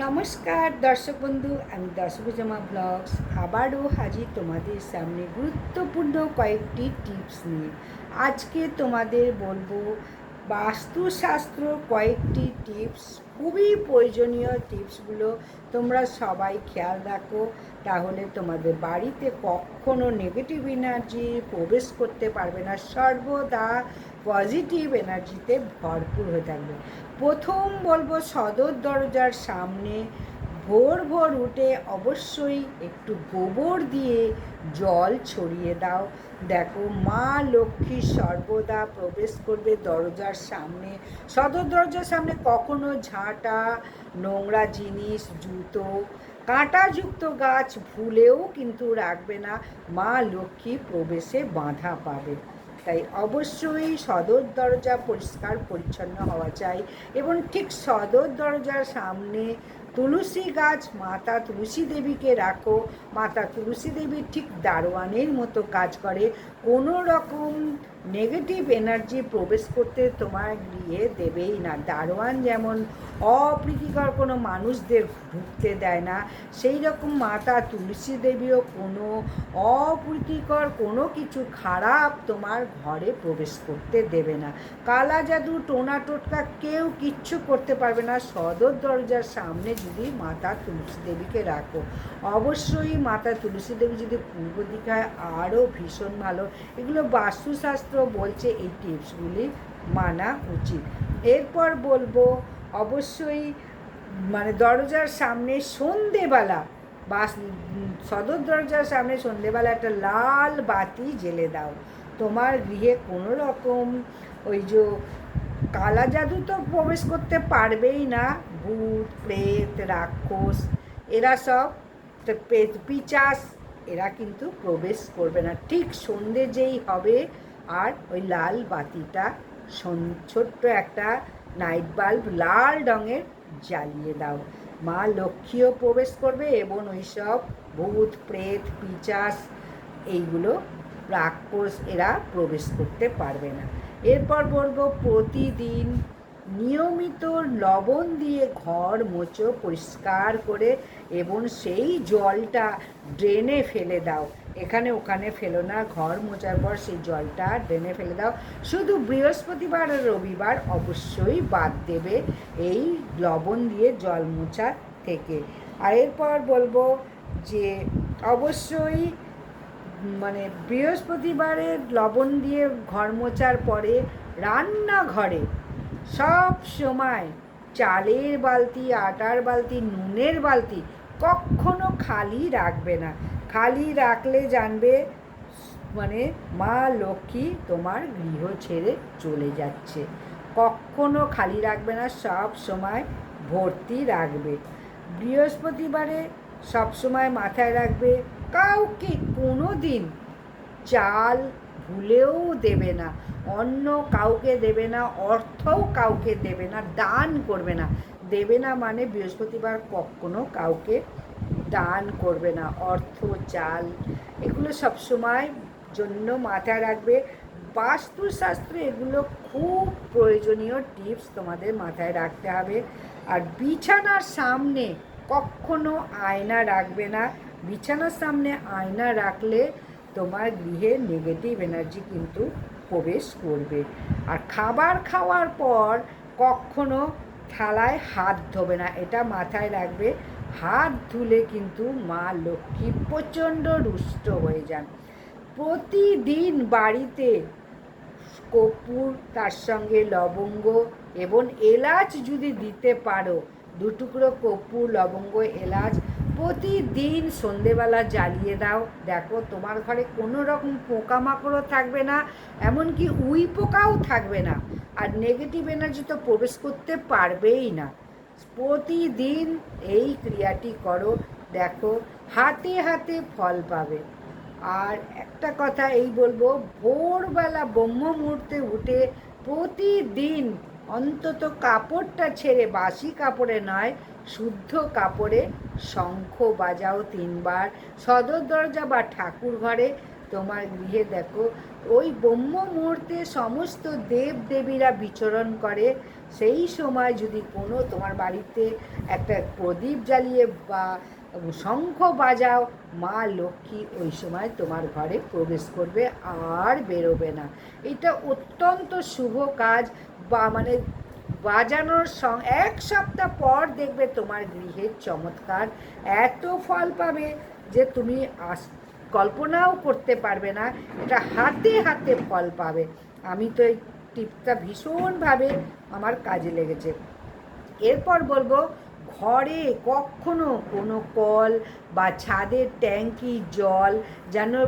নমস্কার, দর্শক বন্ধু, আমি দর্শকজমা ব্লগস। আবারও হাজির তোমাদের সামনে গুরুত্বপূর্ণ কয়েকটি টিপস নিয়ে। আজকে তোমাদের বলব বাস্তুশাস্ত্র কয়েকটি টিপস খুবই প্রয়োজনীয় টিপসগুলো তোমরা সবাই খেয়াল রাখো। তাহলে তোমাদের বাড়িতে কখনো নেগেটিভ এনার্জি প্রবেশ করতে পারবে না। সর্বদা পজিটিভ এনার্জিতে ভরপুর হয়ে থাকবে। প্রথম বলব সদর দরজার সামনে ভোর ভোর উঠে অবশ্যই একটু গোবর দিয়ে জল ছড়িয়ে দাও। দেখো, মা লক্ষ্মী সর্বদা প্রবেশ করবে দরজার সামনে। সদর দরজার সামনে কখনো ঝাঁটা, নোংরা জিনিস, জুতো, কাঁটাযুক্ত গাছ ভুলেও কিন্তু রাখবে না। মা লক্ষ্মী প্রবেশে বাধা পাবে। তাই অবশ্যই সদর দরজা পরিষ্কার, পরিচ্ছন্ন হওয়া চাই এবং ঠিক সদর দরজার সামনে তুলসী গাছ, মাতা তুলসী দেবীকে রাখো। মাতা তুলসী দেবীর ঠিক দারোয়ানের মতো কাজ করে। কোনো রকম নেগেটিভ এনার্জি প্রবেশ করতে তোমার গৃহে দেবেই না। দারোয়ান যেমন অপ্রীতিকর কোনো মানুষদের ঢুকতে দেয় না, সেই রকম মাতা তুলসী দেবীও কোনো অপ্রীতিকর কোনো কিছু খারাপ তোমার ঘরে প্রবেশ করতে দেবে না। কালা জাদু, টোনা টোটকা কেউ কিচ্ছু করতে পারবে না। সদর দরজার সামনে যদি মাতা তুলসী দেবীকে রাখো, অবশ্যই মাতা তুলসী দেবী যদি পূর্ব দিকায় আরও ভীষণ ভালো। এগুলো বাস্তুশাস্ত্র বলছে এই টিপসগুলি মানা উচিত। এরপর বলব, অবশ্যই মানে দরজার সামনে সন্ধেবেলা, বা সদর দরজার সামনে সন্ধেবেলা একটা লাল বাতি জেলে দাও। তোমার গৃহে কোনো রকম ওই যে কালা জাদু তো প্রবেশ করতে পারবেই না। ভূত, প্রেত, রাক্ষস, এরা সব পিচাস, এরা কিন্তু প্রবেশ করবে না। ঠিক সন্ধে যেই হবে আর ওই লাল বাতিটা ছোট্ট একটা নাইট বাল্ব লাল রঙের জ্বালিয়ে দাও। মা লক্ষ্মীও প্রবেশ করবে এবং ওই সব ভূত, প্রেত, পিচাস এইগুলো রাক্ষস এরা প্রবেশ করতে পারবে না। এরপর বলব, প্রতিদিন নিয়মিত লবণ দিয়ে ঘর মোচো, পরিষ্কার করে এবং সেই জলটা ড্রেনে ফেলে দাও। এখানে ওখানে ফেলো না, ঘর মোচার পর সেই জলটা ড্রেনে ফেলে দাও। শুধু বৃহস্পতিবার আর রবিবার অবশ্যই বাদ দেবে এই লবণ দিয়ে জল মোছা থেকে। আর এরপর বলব যে অবশ্যই মানে বৃহস্পতিবারে লবণ দিয়ে ঘর মোচার পরে রান্নাঘরে সব সময় চালের বালতি, আটার বালতি, নুনের বালতি কখনো খালি রাখবে না। খালি রাখলে জানবে মানে মা লক্ষ্মী তোমার গৃহ ছেড়ে চলে যাচ্ছে। কখনো খালি রাখবে না, সব সময় ভর্তি রাখবে। বৃহস্পতিবারে সব সময় মাথায় রাখবে, কাউকে কোনো দিন চাল ভুলেও দেবে না অন্য কাউকে দেবে না, অর্থও কাউকে দেবে না, দান করবে না। দেবে না মানে বৃহস্পতিবার কখনো কাউকে দান করবে না, অর্থ, চাল, এগুলো সবসময় জন্য মাথায় রাখবে। বাস্তুশাস্ত্রে এগুলো খুব প্রয়োজনীয় টিপস তোমাদের মাথায় রাখতে হবে। আর বিছানার সামনে কখনো আয়না রাখবে না। বিছানার সামনে আয়না রাখলে তোমার গৃহে নেগেটিভ এনার্জি কিন্তু প্রবেশ করবে। আর খাবার খাওয়ার পর কখনো থালায় হাত ধোবে না, এটা মাথায় রাখবে। হাত ধুলে কিন্তু মা লক্ষ্মী প্রচণ্ড রুষ্ট হয়ে যান। প্রতিদিন বাড়িতে কর্পূর, তার সঙ্গে লবঙ্গ এবং এলাচ যদি দিতে পারো দু টুকরো কর্পূর, লবঙ্গ, এলাচ প্রতিদিন সন্ধেবেলা জ্বালিয়ে দাও। দেখো, তোমার ঘরে কোনো রকম পোকামাকড়ও থাকবে না, এমনকি উই পোকাও থাকবে না। আর নেগেটিভ এনার্জি তো প্রবেশ করতে পারবেই না। প্রতিদিন এই ক্রিয়াটি করো, দেখো, হাতে হাতে ফল পাবে। আর একটা কথা এই বলব, ভোরবেলা ব্রহ্ম মুহূর্তে উঠে প্রতিদিন অন্তত কাপড়টা ছেড়ে, বাসি কাপড়ে নয়, শুদ্ধ কাপড়ে শঙ্খ বাজাও তিনবার। সদর দরজা বা ঠাকুর ঘরে, তোমার গৃহে দেখো, ওই ব্রহ্ম মুহূর্তে সমস্ত দেব দেবীরা বিচরণ করে সেই সময় যদি কোনো তোমার বাড়িতে একটা প্রদীপ জ্বালিয়ে বা শঙ্খ বাজাও, মা লক্ষ্মী ওই সময় তোমার ঘরে প্রবেশ করবে, আর বেরোবে না। এটা অত্যন্ত শুভ কাজ, বা মানে বাজানোর সং, এক সপ্তাহ পর দেখবে তোমার গৃহের চমৎকার এত ফল পাবে যে তুমি আস, কল্পনাও করতে পারবে না, এটা হাতে হাতে ফল পাবে। আমি তো এই টিপটা ভীষণভাবে আমার কাজে লেগেছে। এরপর বলব, ঘরে কখনো কোনো কল বা ছাদের ট্যাঙ্কি, জল যেন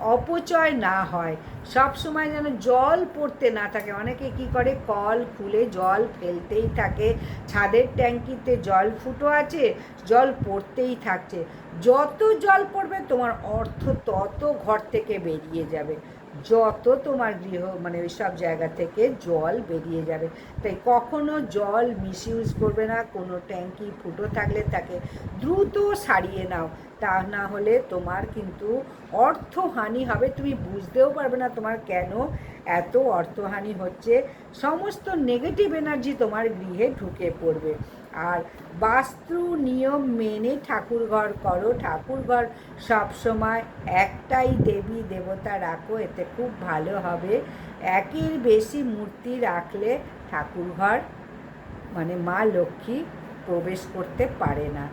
অপচয় না হয়। সব সময় যেন জল পড়তে না থাকে। অনেকে কি করে? কল খুলে জল ফেলতেই থাকে। ছাদের ট্যাঙ্কিতে জল ফুটো আছে, জল পড়তেই থাকছে। যত জল পড়বে, তোমার অর্থ তত ঘর থেকে বেরিয়ে যাবে। যত তোমার গৃহ মানে ওই সব জায়গা থেকে জল বেরিয়ে যাবে। তাই কখনো জল মিসইউজ করবে না, কোনো ট্যাঙ্কি ফুটো থাকলে তাকে দ্রুত সারিয়ে নাও। তা না হলে তোমার কিন্তু অর্থহানি হবে। তুমি বুঝতেও পারবে না তোমার কেন এত অর্থহানি হচ্ছে। সমস্ত নেগেটিভ এনার্জি তোমার গৃহে ঢুকে পড়বে। আর বাস্তু নিয়ম মেনে ঠাকুরঘর করো। ঠাকুরঘর সবসময় একটাই দেবী দেবতা রাখো, এতে খুব ভালো হবে। একের বেশি মূর্তি রাখলে ঠাকুরঘর মানে মা লক্ষ্মী প্রবেশ করতে পারে না।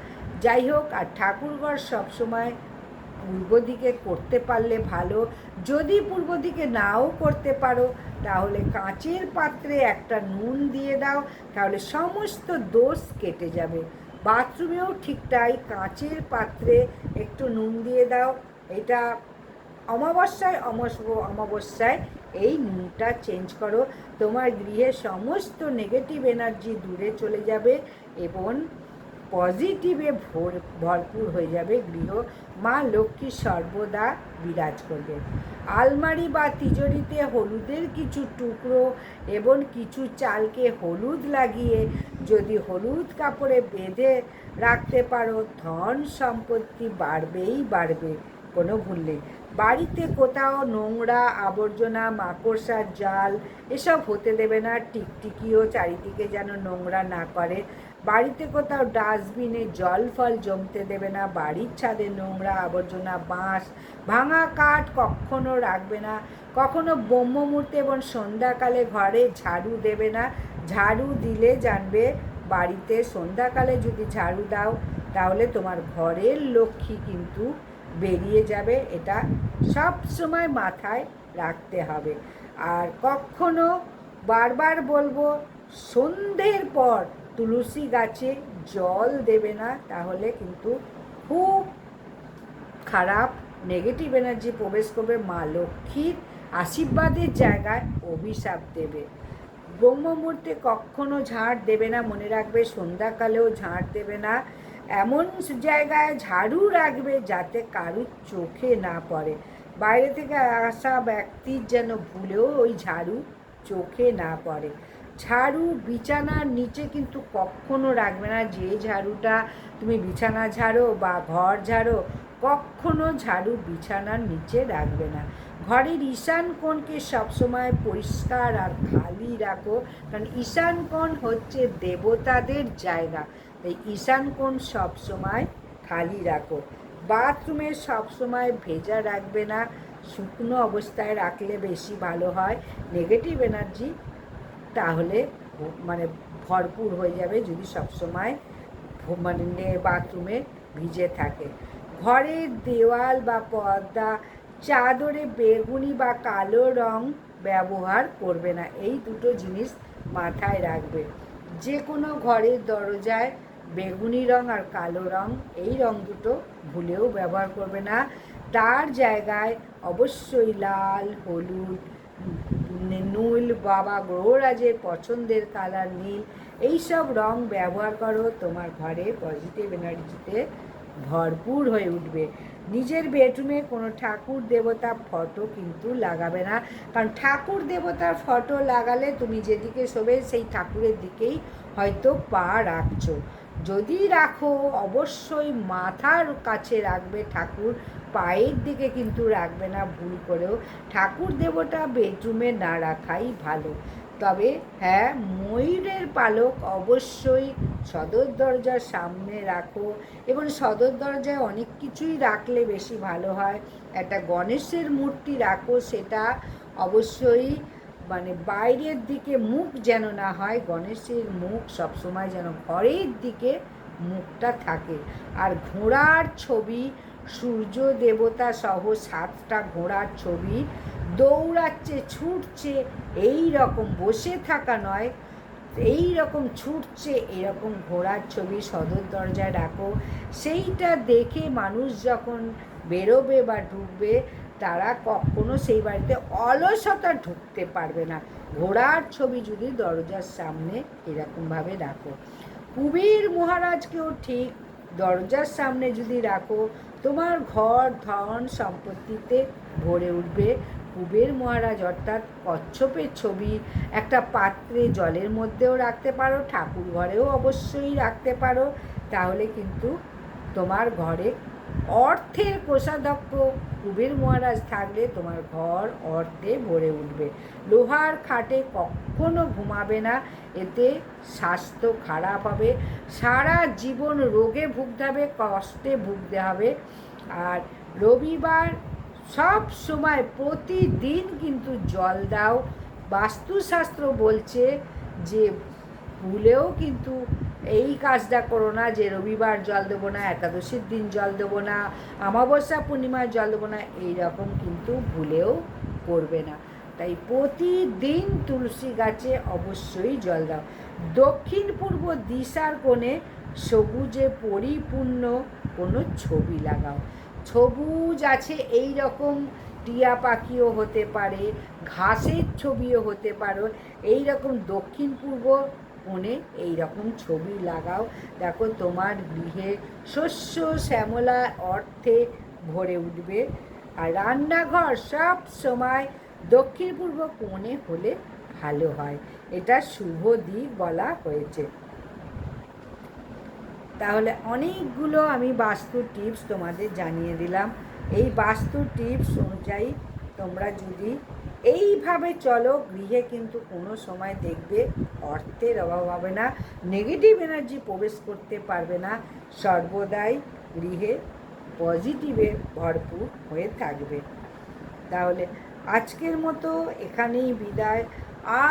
যাই হোক, আর ঠাকুরঘর সবসময় পূর্ব দিকে করতে পারলে ভালো। যদি পূর্ব দিকে নাও করতে পারো, তাহলে কাঁচের পাত্রে একটা নুন দিয়ে দাও, তাহলে সমস্ত দোষ কেটে যাবে। বাথরুমেও ঠিক তাই কাঁচের পাত্রে একটু নুন দিয়ে দাও। এটা অমাবস্যায় অমস অমাবস্যায় এই নুনটা চেঞ্জ করো। তোমার গৃহে সমস্ত নেগেটিভ এনার্জি দূরে চলে যাবে এবং পজিটিভে ভোর, ভরপুর হয়ে যাবে গৃহ। মা লক্ষ্মী সর্বদা বিরাজ করবে। আলমারি বা তিজোরিতে হলুদের কিছু টুকরো এবং কিছু চালকে হলুদ লাগিয়ে যদি হলুদ কাপড়ে বেঁধে রাখতে পারো, ধন সম্পত্তি বাড়বেই বাড়বে। কোনো ভুল নেই। বাড়িতে কোথাও নোংরা আবর্জনা, মাকড়সার জাল, এসব হতে দেবে না। টিকটিকিও চারিদিকে যেন নোংরা না করে। বাড়িতে কোথাও ডাস্টবিনে জল ফল জমতে দেবে না। বাড়ির ছাদে নোংরা আবর্জনা, বাঁশ, ভাঙা কাঠ কখনো রাখবে না। কখনো ব্রহ্মমূর্তি এবং সন্ধ্যাকালে ঘরে ঝাড়ু দেবে না। ঝাড়ু দিলে জানবে, বাড়িতে সন্ধ্যাকালে যদি ঝাড়ু দাও, তাহলে তোমার ঘরের লক্ষ্মী কিন্তু বেরিয়ে যাবে, এটা সব সময় মাথায় রাখতে হবে। আর কখনো বারবার বলব, সন্ধ্যের পর তুলসী গাছে জল দেবে না, তাহলে কিন্তু খুব খারাপ নেগেটিভ এনার্জি প্রবেশ করবে, মা লক্ষ্মীর আশীর্বাদের জায়গায় অভিশাপ দেবে। ব্রহ্মমূর্তে কখনো ঝাড় দেবে না, মনে রাখবে সন্ধ্যাকালেও ঝাড় দেবে না। এমন জায়গায় ঝাড়ু রাখবে যাতে কারুর চোখে না পড়ে। বাইরে থেকে আসা ব্যক্তির যেন ভুলেও ওই ঝাড়ু চোখে না পড়ে। ঝাড়ু বিছানার নিচে কিন্তু কখনো রাখবে না। যে ঝাড়ুটা তুমি বিছানা ঝাড়ো বা ঘর ঝাড়ো, কখনো ঝাড়ু বিছানার নিচে রাখবে না। ঘরের ঈশান কোণকে সবসময় পরিষ্কার আর খালি রাখো, কারণ ঈশান কোণ হচ্ছে দেবতাদের জায়গা। তাই ঈশান কোণ সবসময় খালি রাখো। বাথরুমে সবসময় ভেজা রাখবে না, শুকনো অবস্থায় রাখলে বেশি ভালো হয়। নেগেটিভ এনার্জি তাহলে মানে ভরপুর হয়ে যাবে যদি সবসময় মানে বাথরুমে ভিজে থাকে। ঘরের দেওয়াল বা পর্দা, চাদরে বেগুনি বা কালো রং ব্যবহার করবে না। এই দুটো জিনিস মাথায় রাখবে। যে কোনো ঘরের দরজায় বেগুনি রং আর কালো রং, এই রং দুটো ভুলেও ব্যবহার করবে না। তার জায়গায় অবশ্যই লাল, হলুদ, নীল, বাবা গ্রহরাজের পছন্দের কালার নীল, এইসব রং ব্যবহার করো। তোমার ঘরে পজিটিভ এনার্জিতে ভরপুর হয়ে উঠবে। নিজের বেডরুমে কোনো ঠাকুর, দেবতা ফটো কিন্তু লাগাবে না। কারণ ঠাকুর, দেবতার ফটো লাগালে তুমি যেদিকে শোবে, সেই ঠাকুরের দিকেই হয়তো পা রাখছো। যদি রাখো, অবশ্যই মাথার কাছে রাখবে ঠাকুর, পায়ের দিকে কিন্তু রাখবে না ভুল করেও। ঠাকুর দেবতা বেডরুমে না রাখাই ভালো। তবে হ্যাঁ ময়ূরের পালক অবশ্যই সদর দরজার সামনে রাখো এবং সদর দরজায় অনেক কিছুই রাখলে বেশি ভালো হয়। একটা গণেশের মূর্তি রাখো, সেটা অবশ্যই মানে বাইরের দিকে মুখ যেন না হয়, গণেশের মুখ সবসময় যেন ঘরের দিকে মুখটা থাকে। আর ঘোড়ার ছবি, সূর্য দেবতা সহ সাতটা ঘোড়ার ছবি, দৌড়াচ্ছে, ছুটছে এই রকম বসে থাকা নয় এই রকম ছুটছে, এরকম ঘোড়ার ছবি, সদর দরজায় রাখো সেইটা দেখে মানুষ যখন বেরোবে বা ঢুকবে তারা কখনো সেই বাড়িতে অলসতা ঢুকতে পারবে না। ঘোড়ার ছবি যদি দরজার সামনে এরকমভাবে রাখো। কুবের মহারাজকেও ঠিক দরজার সামনে যদি রাখো, তোমার ঘর, ধন, সম্পত্তিতে ভরে উঠবে। কুবের মহারাজ অর্থাৎ কচ্ছপের ছবি একটা পাত্রে জলের মধ্যেও রাখতে পারো, ঠাকুর ঘরেও অবশ্যই রাখতে পারো। তাহলে কিন্তু তোমার ঘরে অর্থের কোষাধ্যক্ষ কুবের মহারাজ থাকলে তোমার ঘর অর্থে ভরে উঠবে। লোহার খাটে কখনো ঘুমাবে না, এতে স্বাস্থ্য খারাপ হবে। সারা জীবন রোগে ভুগতে হবে কষ্টে ভুগতে হবে। আর রবিবার সব সময় প্রতিদিন কিন্তু জল দাও। বাস্তুশাস্ত্র বলছে যে ভুলেও কিন্তু এই কাজটা করো না যে রবিবার জল দেবো না, একাদশীর দিন জল দেবো না, অমাবস্যা পূর্ণিমায় জল দেবো না, এইরকম কিন্তু ভুলেও করবে না। তাই প্রতিদিন তুলসী গাছে অবশ্যই জল দাও। দক্ষিণ পূর্ব দিশার কোণে সবুজে পরিপূর্ণ কোনো ছবি লাগাও। সবুজ আছে এই রকম টিয়া পাখিও হতে পারে, ঘাসের ছবিও হতে পারো এই রকম দক্ষিণ পূর্ব কোণে এই রকম ছবি লাগাও। দেখো তোমার গৃহে শস্য শ্যামলা অর্থে ভরে উঠবে। আর রান্নাঘর সব সময় দক্ষিণ পূর্ব কোণে হলে ভালো হয়। এটা শুভ দিক বলা হয়েছে। তাহলে অনেকগুলো আমি বাস্তু টিপস তোমাদের জানিয়ে দিলাম। এই বাস্তু টিপস অনুযায়ী তোমরা যদি এইভাবে চলো, গৃহে কিন্তু কোনো সময় দেখবে অর্থের অভাব হবে না নেগেটিভ এনার্জি প্রবেশ করতে পারবে না, সর্বদাই গৃহে পজিটিভে ভরপুর হয়ে থাকবে। তাহলে আজকের মতো এখানেই বিদায়।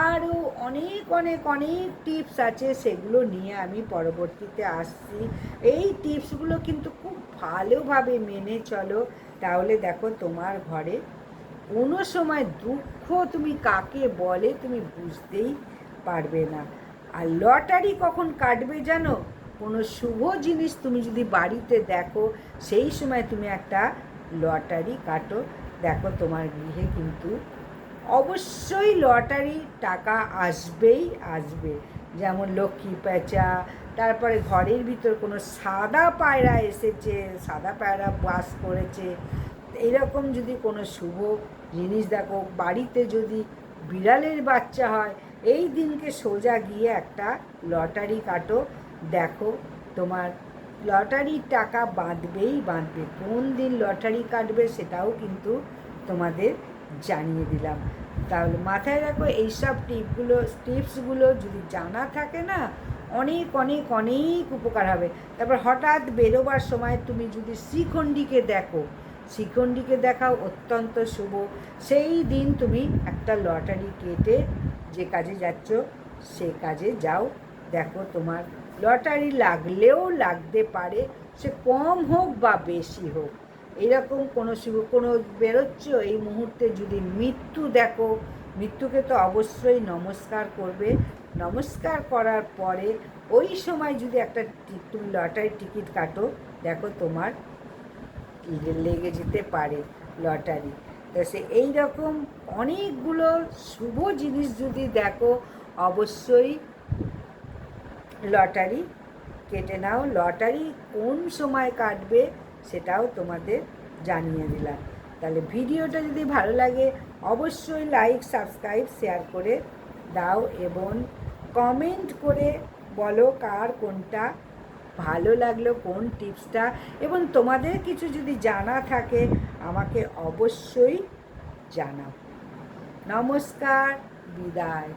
আরও অনেক অনেক অনেক টিপস আছে, সেগুলো নিয়ে আমি পরবর্তীতে আসছি। এই টিপসগুলো কিন্তু খুব ভালোভাবে মেনে চলো। তাহলে দেখো তোমার ঘরে কোনো সময় দুঃখ তুমি কাকে বলে তুমি বুঝতেই পারবে না। আর লটারি কখন কাটবে জানো? কোনো শুভ জিনিস তুমি যদি বাড়িতে দেখো, সেই সময় তুমি একটা লটারি কাটো। দেখো তোমার গৃহে কিন্তু অবশ্যই লটারি টাকা আসবেই আসবে। যেমন লক্ষ্মী পেঁচা, তারপরে ঘরের ভিতর কোনো সাদা পায়রা এসেছে, সাদা পায়রা বাস করেছে। এরকম যদি কোনো শুভ জিনিস দেখো, বাড়িতে যদি বিড়ালের বাচ্চা হয়, এই দিনকে সোজা গিয়ে একটা লটারি কাটো। দেখো তোমার লটারির টাকা বাঁধবেই বাঁধবে। কোন দিন লটারি কাটবে সেটাও কিন্তু তোমাদের জানিয়ে দিলাম। তাহলে মাথায় রাখো এইসব টিপগুলো, টিপসগুলো যদি জানা থাকে না, অনেক অনেক অনেক উপকার হবে। তারপর হঠাৎ বেরোবার সময় তুমি যদি শ্রীখণ্ডীকে দেখো শ্রীখণ্ডীকে দেখাও অত্যন্ত শুভ। সেই দিন তুমি একটা লটারি কেটে যে কাজে যাচ্ছ, সে কাজে যাও। দেখো তোমার লটারি লাগলেও লাগতে পারে, সে কম হোক বা বেশি হোক। এরকম কোনো শুভ, কোনো বেরোচ্ছ? এই মুহূর্তে যদি মৃত্যু দেখো, মৃত্যুকে তো অবশ্যই নমস্কার করবে। নমস্কার করার পরে ওই সময় যদি একটা তুমি লটারি টিকিট কাটো, দেখো তোমার লেগে যেতে পারে লটারি। তো সে এই রকম অনেকগুলো শুভ জিনিস যদি দেখো, অবশ্যই লটারি কেটে নাও। লটারি কোন সময় কাটবে সেটাও তোমাদের জানিয়ে দিলাম। তাহলে ভিডিওটা যদি ভালো লাগে, অবশ্যই লাইক সাবস্ক্রাইব শেয়ার করে দাও এবং কমেন্ট করে বলো কার কোনটা ভালো লাগল কোন টিপসটা এবং তোমাদের কিছু যদি জানা থাকে, আমাকে অবশ্যই জানাও। নমস্কার, বিদায়।